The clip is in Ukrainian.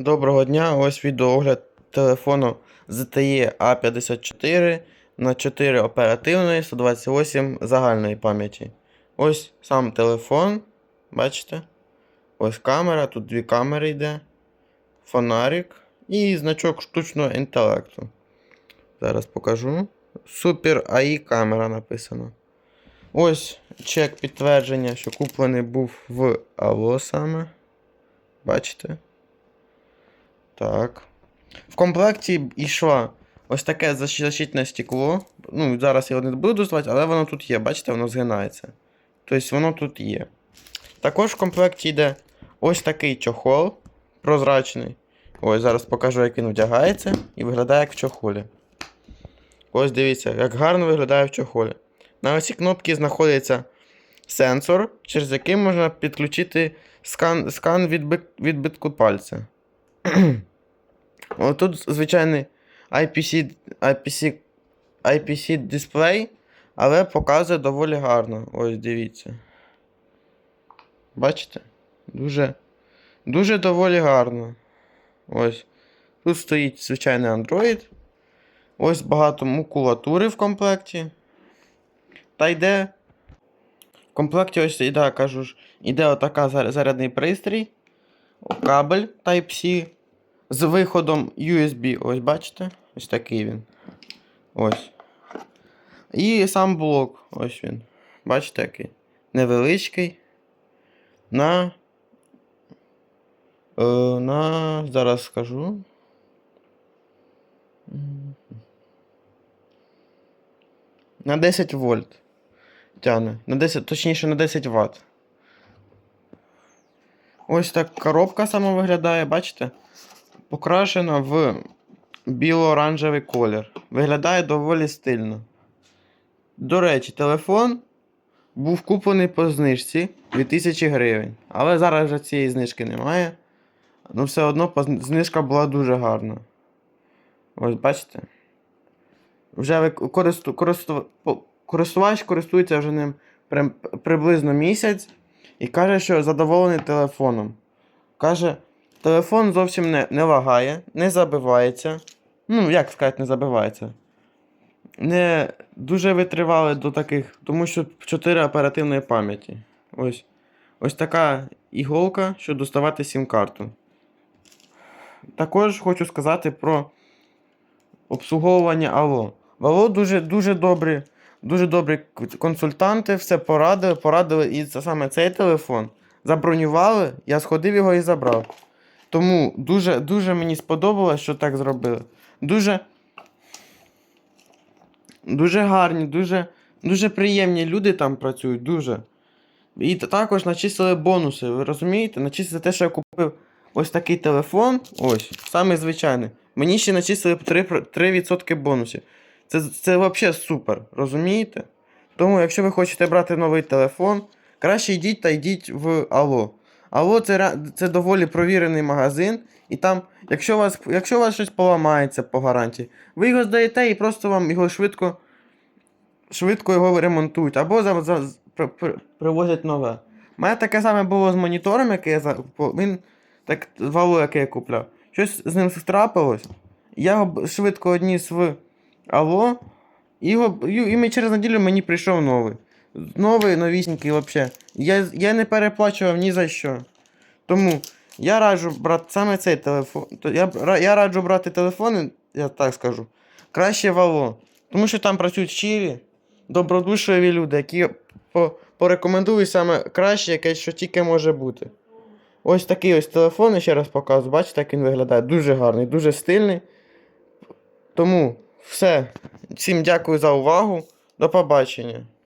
Доброго дня, ось відеоогляд телефону ZTE A54 на 4 оперативної, 128 загальної пам'яті. Ось сам телефон, бачите? Ось камера, тут дві камери йде, фонарик і значок штучного інтелекту. Зараз покажу. Super AI камера написано. Ось чек підтвердження, що куплений був в Алло саме. Бачите? Так. В комплекті йшла ось таке защитне стекло. Ну, зараз його не буду доставати, але воно тут є. Бачите, воно згинається. Тобто воно тут є. Також в комплекті йде ось такий чохол прозрачний. Ось зараз покажу, як він вдягається і виглядає як в чохолі. Ось дивіться, як гарно виглядає в чохолі. На оцій кнопці знаходиться сенсор, через який можна підключити скан, скан відбит, відбитку пальця. Тут звичайний IPC, IPC, IPC дисплей, але показує доволі гарно. Ось дивіться. Бачите? Дуже, дуже доволі гарно. Ось. Тут стоїть звичайний Android. Ось багато макулатури в комплекті. Та йде. В комплекті ось іде, кажу ж, іде отака зарядний пристрій. Кабель Type-C з виходом USB. Ось бачите? Ось такий він. Ось. І сам блок. Ось він. Бачите який? Невеличкий. На. Е, на. Зараз скажу. На 10 вольт. Тяне. На 10, точніше на 10 Вт. Ось так коробка сама виглядає, бачите? Покрашена в біло-оранжевий колір. Виглядає доволі стильно. До речі, телефон був куплений по знижці 2000 гривень. Але зараз вже цієї знижки немає. Ну, все одно знижка була дуже гарна. Ось бачите? Вже користу, користу, користувач користується вже ним при, приблизно місяць і каже, що задоволений телефоном. Каже, телефон зовсім не, не лагає, не забивається. Ну, як сказати, не забивається. Не дуже витривали до таких, тому що 4 оперативної пам'яті. Ось. Ось така іголка, щоб доставати сім-карту. Також хочу сказати про обслуговування Алло. В Алло дуже, дуже добрі, дуже добрі консультанти, все порадили, порадили і це саме цей телефон. Забронювали, я сходив його і забрав. Тому дуже, дуже мені сподобалось, що так зробили. Дуже. Дуже гарні, дуже, дуже приємні люди там працюють, дуже. І також начислили бонуси, ви розумієте? Начислили те, що я купив ось такий телефон, ось, самий звичайний. Мені ще начислили 3%, 3% бонусів. Це, це взагалі супер, розумієте? Тому, якщо ви хочете брати новий телефон, краще йдіть та йдіть в Алло. Алло це, це доволі провірений магазин, і там, якщо у вас, якщо у вас щось поламається по гарантії, ви його здаєте і просто вам його швидко, швидко його ремонтують, або за, за, при- при- привозять нове. У мене таке саме було з монітором, який я він так валу, який я купляв. Щось з ним трапилось. Я його швидко одніс в Алло, і, його, і, через неділю мені прийшов новий. Новий, новісінький взагалі. Я, я не переплачував ні за що. Тому я раджу брати саме цей телефон. Я, я раджу брати телефони, я так скажу, краще в Алло. Тому що там працюють щирі, добродушливі люди, які по, порекомендують саме краще, яке, що тільки може бути. Ось такий ось телефон, я ще раз показую. Бачите, як він виглядає. Дуже гарний, дуже стильний. Тому все. Всім дякую за увагу. До побачення.